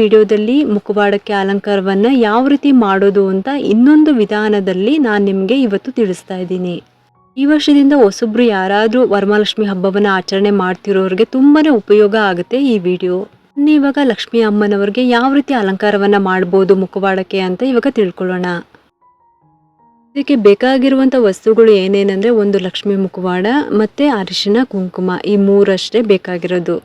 ವಿಡಿಯೋದಲ್ಲಿ ಮುಖವಾಡಕ್ಕೆ ಅಲಂಕಾರವನ್ನು ಯಾವ ರೀತಿ ಮಾಡೋದು ಅಂತ ಇನ್ನೊಂದು ವಿಧಾನದಲ್ಲಿ ನಾನು ನಿಮಗೆ ಇವತ್ತು ತಿಳಿಸ್ತಾ ಇದ್ದೀನಿ. ಈ ವರ್ಷದಿಂದ ಹೊಸಬ್ರು ಯಾರಾದರೂ ವರಮಹಾಲಕ್ಷ್ಮಿ ಹಬ್ಬವನ್ನು ಆಚರಣೆ ಮಾಡ್ತಿರೋರಿಗೆ ತುಂಬಾ ಉಪಯೋಗ ಆಗುತ್ತೆ ಈ ವಿಡಿಯೋ. ಇವಾಗ ಲಕ್ಷ್ಮಿ ಅಮ್ಮನವ್ರಿಗೆ ಯಾವ ರೀತಿ ಅಲಂಕಾರವನ್ನು ಮಾಡ್ಬೋದು ಮುಖವಾಡಕ್ಕೆ ಅಂತ ಇವಾಗ ತಿಳ್ಕೊಳ್ಳೋಣ. ಇದಕ್ಕೆ ಬೇಕಾಗಿರುವಂಥ ವಸ್ತುಗಳು ಏನೇನಂದರೆ ಒಂದು ಲಕ್ಷ್ಮಿ ಮುಖವಾಡ ಮತ್ತು ಅರಿಶಿನ ಕುಂಕುಮ ಈ ಮೂರಷ್ಟೇ ಬೇಕಾಗಿರೋದು.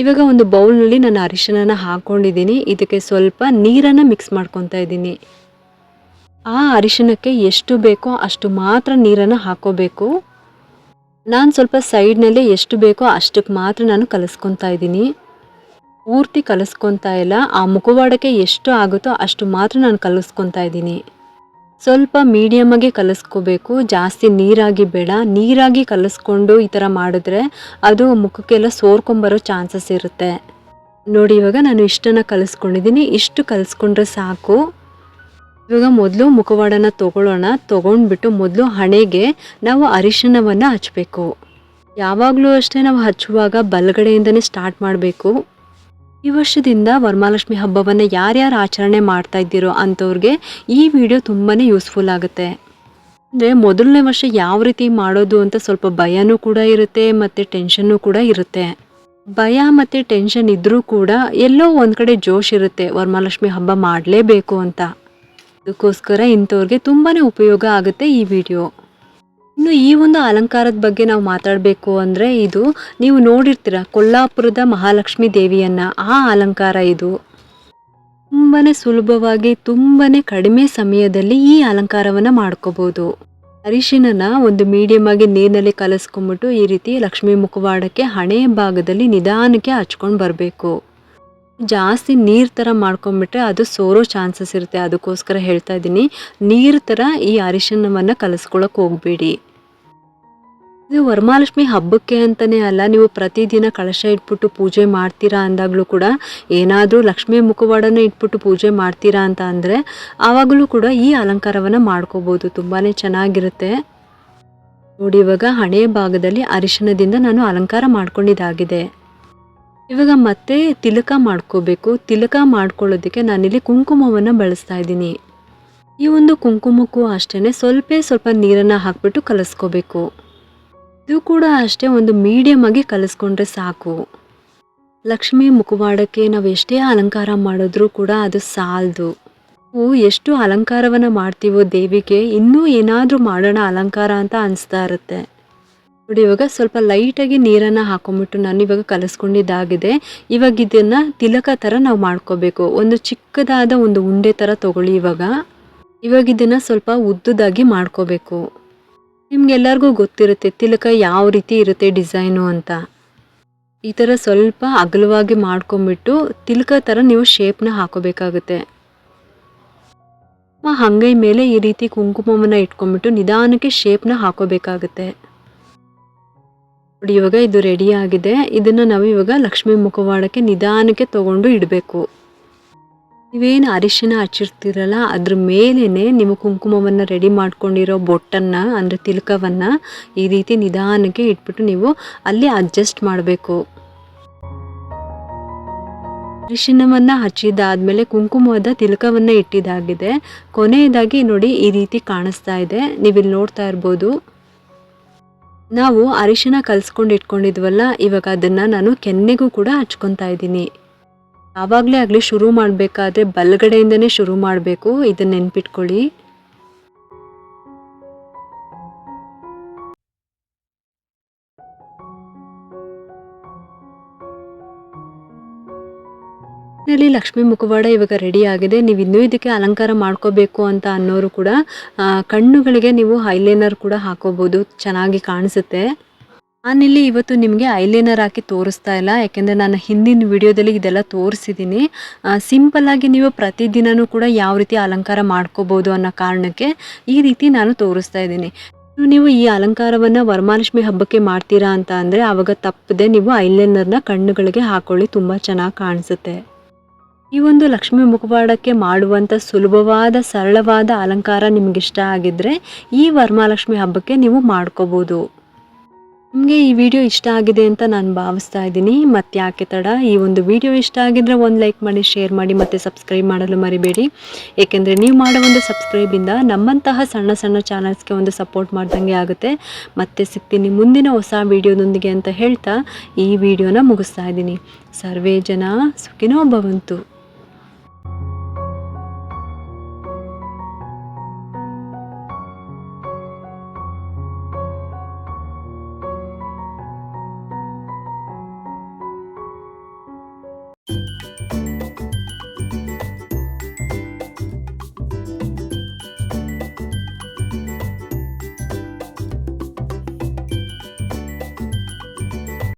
ಇವಾಗ ಒಂದು ಬೌಲ್ನಲ್ಲಿ ನಾನು ಅರಿಶಿನ ಹಾಕ್ಕೊಂಡಿದ್ದೀನಿ ಇದಕ್ಕೆ ಸ್ವಲ್ಪ ನೀರನ್ನು ಮಿಕ್ಸ್ ಮಾಡ್ಕೊತಾ ಇದ್ದೀನಿ. ಆ ಅರಿಶಿನಕ್ಕೆ ಎಷ್ಟು ಬೇಕೋ ಅಷ್ಟು ಮಾತ್ರ ನೀರನ್ನು ಹಾಕೋಬೇಕು. ನಾನು ಸ್ವಲ್ಪ ಸೈಡ್ನಲ್ಲಿ ಎಷ್ಟು ಬೇಕೋ ಅಷ್ಟಕ್ಕೆ ಮಾತ್ರ ನಾನು ಕಲಿಸ್ಕೊತಾ ಇದ್ದೀನಿ. ಪೂರ್ತಿ ಕಲಿಸ್ಕೊತಾ ಇಲ್ಲ. ಆ ಮುಖವಾಡಕ್ಕೆ ಎಷ್ಟು ಆಗುತ್ತೋ ಅಷ್ಟು ಮಾತ್ರ ನಾನು ಕಲಿಸ್ಕೊತಾ ಇದ್ದೀನಿ. ಸ್ವಲ್ಪ ಮೀಡಿಯಮ್ಮಾಗೆ ಕಲಿಸ್ಕೋಬೇಕು. ಜಾಸ್ತಿ ನೀರಾಗಿ ಬೇಡ. ನೀರಾಗಿ ಕಲಸ್ಕೊಂಡು ಈ ಥರ ಮಾಡಿದ್ರೆ ಅದು ಮುಖಕ್ಕೆಲ್ಲ ಸೋರ್ಕೊಂಬರೋ ಚಾನ್ಸಸ್ ಇರುತ್ತೆ. ನೋಡಿ, ಇವಾಗ ನಾನು ಇಷ್ಟನ್ನು ಕಲಿಸ್ಕೊಂಡಿದ್ದೀನಿ. ಇಷ್ಟು ಕಲಿಸ್ಕೊಂಡ್ರೆ ಸಾಕು. ಇವಾಗ ಮೊದಲು ಮುಖವಾಡನ ತೊಗೊಳ್ಳೋಣ. ತೊಗೊಂಡ್ಬಿಟ್ಟು ಮೊದಲು ಹಣೆಗೆ ನಾವು ಅರಿಶಿಣವನ್ನು ಹಚ್ಚಬೇಕು ಯಾವಾಗಲೂ ಅಷ್ಟೇ ನಾವು ಹಚ್ಚುವಾಗ ಬಲಗಡೆಯಿಂದನೇ ಸ್ಟಾರ್ಟ್ ಮಾಡಬೇಕು. ಈ ವರ್ಷದಿಂದ ವರಮಹಾಲಕ್ಷ್ಮಿ ಹಬ್ಬವನ್ನು ಯಾರ್ಯಾರು ಆಚರಣೆ ಮಾಡ್ತಾ ಇದ್ದೀರೋ ಅಂಥವ್ರಿಗೆ ಈ ವಿಡಿಯೋ ತುಂಬಾ ಯೂಸ್ಫುಲ್ ಆಗುತ್ತೆ. ಅಂದರೆ ಮೊದಲನೇ ವರ್ಷ ಯಾವ ರೀತಿ ಮಾಡೋದು ಅಂತ ಸ್ವಲ್ಪ ಭಯನೂ ಕೂಡ ಇರುತ್ತೆ ಮತ್ತು ಟೆನ್ಷನ್ನು ಕೂಡ ಇರುತ್ತೆ. ಭಯ ಮತ್ತು ಟೆನ್ಷನ್ ಇದ್ದರೂ ಕೂಡ ಎಲ್ಲೋ ಒಂದು ಕಡೆ ಜೋಶ್ ಇರುತ್ತೆ ವರಮಹಾಲಕ್ಷ್ಮಿ ಹಬ್ಬ ಮಾಡಲೇಬೇಕು ಅಂತ. ಅದಕ್ಕೋಸ್ಕರ ಇಂಥವ್ರಿಗೆ ತುಂಬಾ ಉಪಯೋಗ ಆಗುತ್ತೆ ಈ ವಿಡಿಯೋ. ಇನ್ನು ಈ ಒಂದು ಅಲಂಕಾರದ ಬಗ್ಗೆ ನಾವು ಮಾತಾಡಬೇಕು ಅಂದರೆ ಇದು ನೀವು ನೋಡಿರ್ತೀರ ಕೊಲ್ಲಾಪುರದ ಮಹಾಲಕ್ಷ್ಮಿ ದೇವಿಯನ್ನು. ಆ ಅಲಂಕಾರ ಇದು. ತುಂಬಾ ಸುಲಭವಾಗಿ ತುಂಬಾ ಕಡಿಮೆ ಸಮಯದಲ್ಲಿ ಈ ಅಲಂಕಾರವನ್ನು ಮಾಡ್ಕೋಬೋದು. ಅರಿಶಿನನ ಒಂದು ಮೀಡಿಯಮ್ ಆಗಿ ನೀರಿನಲ್ಲಿ ಕಲಸ್ಕೊಂಬಿಟ್ಟು ಈ ರೀತಿ ಲಕ್ಷ್ಮಿ ಮುಖವಾಡಕ್ಕೆ ಹಣೆಯ ಭಾಗದಲ್ಲಿ ನಿಧಾನಕ್ಕೆ ಹಚ್ಕೊಂಡು ಬರಬೇಕು. ಜಾಸ್ತಿ ನೀರು ಥರ ಮಾಡ್ಕೊಂಬಿಟ್ರೆ ಅದು ಸೋರೋ ಚಾನ್ಸಸ್ ಇರುತ್ತೆ. ಅದಕ್ಕೋಸ್ಕರ ಹೇಳ್ತಾ ಇದ್ದೀನಿ, ನೀರು ಥರ ಈ ಅರಿಶಿನವನ್ನು ಕಲಿಸ್ಕೊಳಕ್ಕೆ ಹೋಗಬೇಡಿ. ಇದು ವರಮಹಾಲಕ್ಷ್ಮಿ ಹಬ್ಬಕ್ಕೆ ಅಂತಲೇ ಅಲ್ಲ, ನೀವು ಪ್ರತಿದಿನ ಕಳಶ ಇಟ್ಬಿಟ್ಟು ಪೂಜೆ ಮಾಡ್ತೀರಾ ಅಂದಾಗಲೂ ಕೂಡ ಏನಾದರೂ ಲಕ್ಷ್ಮೀ ಮುಖವಾಡನ ಇಟ್ಬಿಟ್ಟು ಪೂಜೆ ಮಾಡ್ತೀರಾ ಅಂತ ಅಂದರೆ ಆವಾಗಲೂ ಕೂಡ ಈ ಅಲಂಕಾರವನ್ನು ಮಾಡ್ಕೋಬೋದು ತುಂಬಾ ಚೆನ್ನಾಗಿರುತ್ತೆ. ನೋಡಿ, ಇವಾಗ ಹಣೆಯ ಭಾಗದಲ್ಲಿ ಅರಿಶಿಣದಿಂದ ನಾನು ಅಲಂಕಾರ ಮಾಡ್ಕೊಂಡಿದ್ದಾಗಿದೆ. ಇವಾಗ ಮತ್ತೆ ತಿಲಕ ಮಾಡ್ಕೋಬೇಕು. ತಿಲಕ ಮಾಡ್ಕೊಳ್ಳೋದಕ್ಕೆ ನಾನಿಲ್ಲಿ ಕುಂಕುಮವನ್ನು ಬಳಸ್ತಾ ಇದ್ದೀನಿ. ಈ ಒಂದು ಕುಂಕುಮಕ್ಕೂ ಅಷ್ಟೇ ಸ್ವಲ್ಪ ಸ್ವಲ್ಪ ನೀರನ್ನು ಹಾಕ್ಬಿಟ್ಟು ಕಲಿಸ್ಕೋಬೇಕು. ಇದು ಕೂಡ ಅಷ್ಟೇ ಒಂದು ಮೀಡಿಯಮ್ ಆಗಿ ಕಲಿಸ್ಕೊಂಡ್ರೆ ಸಾಕು. ಲಕ್ಷ್ಮಿ ಮುಖವಾಡಕ್ಕೆ ನಾವು ಎಷ್ಟೇ ಅಲಂಕಾರ ಮಾಡಿದ್ರೂ ಕೂಡ ಅದು ಸಾಲದು. ಎಷ್ಟು ಅಲಂಕಾರವನ್ನು ಮಾಡ್ತೀವೋ ದೇವಿಗೆ ಇನ್ನೂ ಏನಾದರೂ ಮಾಡೋಣ ಅಲಂಕಾರ ಅಂತ ಅನಿಸ್ತಾ ಇರುತ್ತೆ. ನೋಡಿ, ಇವಾಗ ಸ್ವಲ್ಪ ಲೈಟಾಗಿ ನೀರನ್ನು ಹಾಕೊಂಬಿಟ್ಟು ನಾನು ಇವಾಗ ಕಲಿಸ್ಕೊಂಡಿದ್ದಾಗಿದೆ. ಇವಾಗ ಇದನ್ನು ತಿಲಕ ಥರ ನಾವು ಮಾಡ್ಕೋಬೇಕು. ಒಂದು ಚಿಕ್ಕದಾದ ಒಂದು ಉಂಡೆ ಥರ ತಗೊಳ್ಳಿ ಇವಾಗ. ಇವಾಗ ಇದನ್ನು ಸ್ವಲ್ಪ ಉದ್ದದಾಗಿ ಮಾಡ್ಕೋಬೇಕು. ನಿಮ್ಗೆಲ್ಲರಿಗೂ ಗೊತ್ತಿರುತ್ತೆ, ತಿಲಕ ಯಾವ ರೀತಿ ಇರುತ್ತೆ ಡಿಸೈನು ಅಂತ. ಈ ಥರ ಸ್ವಲ್ಪ ಅಗಲವಾಗಿ ಮಾಡ್ಕೊಂಬಿಟ್ಟು ತಿಲಕ ಥರ ನೀವು ಶೇಪ್ನ ಹಾಕೋಬೇಕಾಗುತ್ತೆ. ಹಂಗೈ ಮೇಲೆ ಈ ರೀತಿ ಕುಂಕುಮವನ್ನು ಇಟ್ಕೊಂಡ್ಬಿಟ್ಟು ನಿಧಾನಕ್ಕೆ ಶೇಪ್ನ ಹಾಕೋಬೇಕಾಗುತ್ತೆ. ನೋಡಿ, ಇವಾಗ ಇದು ರೆಡಿ ಆಗಿದೆ. ಇದನ್ನು ನಾವು ಇವಾಗ ಲಕ್ಷ್ಮೀ ಮುಖವಾಡಕ್ಕೆ ನಿಧಾನಕ್ಕೆ ತಗೊಂಡು ಇಡಬೇಕು. ನೀವೇನು ಅರಿಶಿನ ಹಚ್ಚಿರ್ತೀರಲ್ಲ, ಅದ್ರ ಮೇಲೇ ನಿಮ್ಮ ಕುಂಕುಮವನ್ನು ರೆಡಿ ಮಾಡ್ಕೊಂಡಿರೋ ಬೊಟ್ಟನ್ನು, ಅಂದರೆ ತಿಲಕವನ್ನು ಈ ರೀತಿ ನಿಧಾನಕ್ಕೆ ಇಟ್ಬಿಟ್ಟು ನೀವು ಅಲ್ಲಿ ಅಡ್ಜಸ್ಟ್ ಮಾಡಬೇಕು. ಅರಿಶಿನವನ್ನು ಹಚ್ಚಿದ್ದಾದಮೇಲೆ ಕುಂಕುಮದ ತಿಲಕವನ್ನು ಇಟ್ಟಿದ್ದಾಗಿದೆ. ಕೊನೆಯದಾಗಿ ನೋಡಿ ಈ ರೀತಿ ಕಾಣಿಸ್ತಾ ಇದೆ. ನೀವಿಲ್ಲಿ ನೋಡ್ತಾ ಇರ್ಬೋದು. ನಾವು ಅರಿಶಿನ ಕಲಿಸ್ಕೊಂಡು ಇಟ್ಕೊಂಡಿದ್ವಲ್ಲ, ಇವಾಗ ಅದನ್ನು ನಾನು ಕೆನ್ನೆಗೂ ಕೂಡ ಹಚ್ಕೊತಾ ಇದ್ದೀನಿ. ಆವಾಗಲೇ ಆಗಲಿ ಶುರು ಮಾಡಬೇಕಾದ್ರೆ ಬಲಗಡೆಯಿಂದನೇ ಶುರು ಮಾಡಬೇಕು. ಇದನ್ನು ನೆನ್ಪಿಟ್ಕೊಳ್ಳಿ. ಇಲ್ಲಿ ಲಕ್ಷ್ಮೀ ಮುಖವಾಡ ಇವಾಗ ರೆಡಿ ಆಗಿದೆ. ನೀವು ಇನ್ನೂ ಇದಕ್ಕೆ ಅಲಂಕಾರ ಮಾಡ್ಕೋಬೇಕು ಅಂತ ಅನ್ನೋರು ಕೂಡ ಕಣ್ಣುಗಳಿಗೆ ನೀವು ಹೈಲೈನರ್ ಕೂಡ ಹಾಕೋಬೋದು. ಚೆನ್ನಾಗಿ ಕಾಣಿಸುತ್ತೆ. ನಾನಿಲ್ಲಿ ಇವತ್ತು ನಿಮಗೆ ಐಲೈನರ್ ಹಾಕಿ ತೋರಿಸ್ತಾ ಇಲ್ಲ. ಯಾಕೆಂದರೆ ನಾನು ಹಿಂದಿನ ವಿಡಿಯೋದಲ್ಲಿ ಇದೆಲ್ಲ ತೋರಿಸಿದ್ದೀನಿ ಸಿಂಪಲ್ಲಾಗಿ ನೀವು ಪ್ರತಿದಿನವೂ ಕೂಡ ಯಾವ ರೀತಿ ಅಲಂಕಾರ ಮಾಡ್ಕೋಬೋದು ಅನ್ನೋ ಕಾರಣಕ್ಕೆ ಈ ರೀತಿ ನಾನು ತೋರಿಸ್ತಾ ಇದ್ದೀನಿ. ನೀವು ಈ ಅಲಂಕಾರವನ್ನು ವರಮಹಾಲಕ್ಷ್ಮಿ ಹಬ್ಬಕ್ಕೆ ಮಾಡ್ತೀರಾ ಅಂತ ಅಂದರೆ ಆವಾಗ ತಪ್ಪದೆ ನೀವು ಐಲೈನರ್ನ ಕಣ್ಣುಗಳಿಗೆ ಹಾಕೊಳ್ಳಿ, ತುಂಬ ಚೆನ್ನಾಗಿ ಕಾಣಿಸುತ್ತೆ. ಈ ಒಂದು ಲಕ್ಷ್ಮಿ ಮುಖವಾಡಕ್ಕೆ ಮಾಡುವಂಥ ಸುಲಭವಾದ, ಸರಳವಾದ ಅಲಂಕಾರ ನಿಮಗಿಷ್ಟ ಆಗಿದ್ದರೆ ಈ ವರಮಹಾಲಕ್ಷ್ಮಿ ಹಬ್ಬಕ್ಕೆ ನೀವು ಮಾಡ್ಕೋಬೋದು. ನಿಮಗೆ ಈ ವಿಡಿಯೋ ಇಷ್ಟ ಆಗಿದೆ ಅಂತ ನಾನು ಭಾವಿಸ್ತಾ ಇದ್ದೀನಿ. ಮತ್ತು ಯಾಕೆ ತಡ? ಈ ಒಂದು ವಿಡಿಯೋ ಇಷ್ಟ ಆಗಿದ್ರೆ ಒಂದು ಲೈಕ್ ಮಾಡಿ, ಶೇರ್ ಮಾಡಿ ಮತ್ತು ಸಬ್ಸ್ಕ್ರೈಬ್ ಮಾಡಲು ಮರಿಬೇಡಿ. ಏಕೆಂದರೆ ನೀವು ಮಾಡೋ ಒಂದು ಸಬ್ಸ್ಕ್ರೈಬಿಂದ ನಮ್ಮಂತಹ ಸಣ್ಣ ಸಣ್ಣ ಚಾನಲ್ಸ್ಗೆ ಒಂದು ಸಪೋರ್ಟ್ ಮಾಡ್ದಂಗೆ ಆಗುತ್ತೆ. ಮತ್ತೆ ಸಿಗ್ತೀನಿ ಮುಂದಿನ ಹೊಸ ವಿಡಿಯೋದೊಂದಿಗೆ ಅಂತ ಹೇಳ್ತಾ ಈ ವಿಡಿಯೋನ ಮುಗಿಸ್ತಾ ಇದ್ದೀನಿ. ಸರ್ವೇ ಜನ ಸುಖಿನೋ ಭವಂತು.